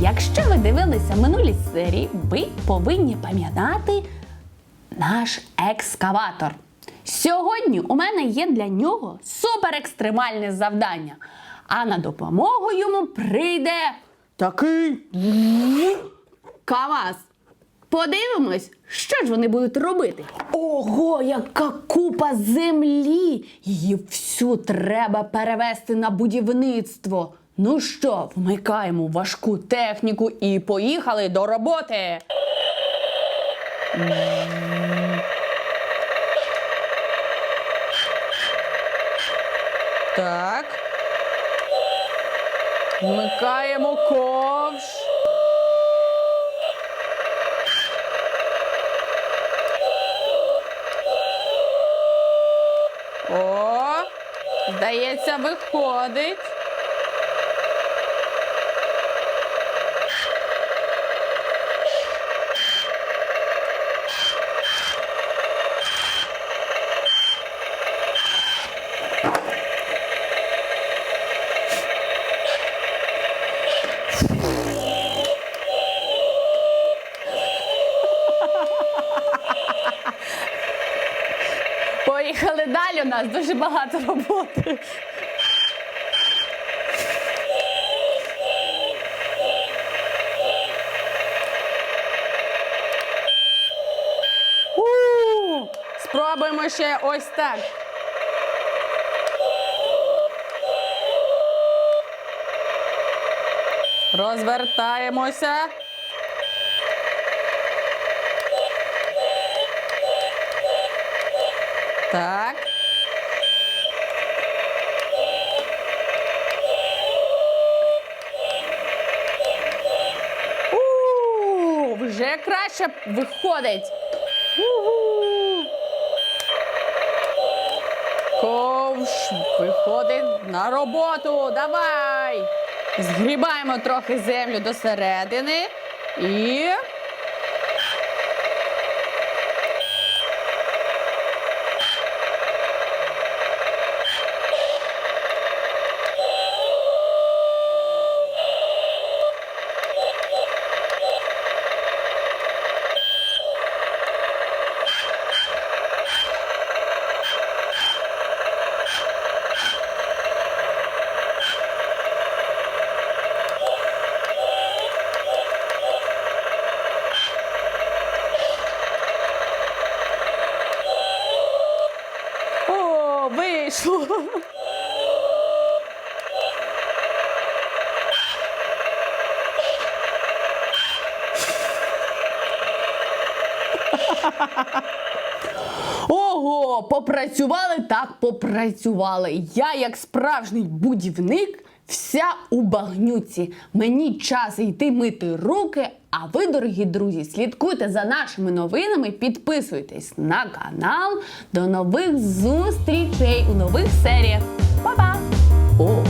якщо ви дивилися минулі серії, ви повинні пам'ятати наш екскаватор. Сьогодні у мене є для нього суперекстремальне завдання. А на допомогу йому прийде такий КАМАЗ. Подивимось, що ж вони будуть робити. Ого, яка купа землі! Її всю треба перевести на будівництво. Ну що, вмикаємо важку техніку і поїхали до роботи. Так. Вмикаємо ковш. О, здається, виходить. Поїхали далі. У нас дуже багато роботи. Спробуємо ще ось так. Розвертаємося. Так. У, вже краще виходить. Угу. Ковш виходить на роботу. Давай. Згрібаємо трохи землю до середини і. О, вийшло. Ого, попрацювали так попрацювали. Я, як справжній будівник, вся у багнюці. Мені час йти мити руки. А ви, дорогі друзі, слідкуйте за нашими новинами, підписуйтесь на канал. До нових зустрічей у нових серіях. Па-па! О,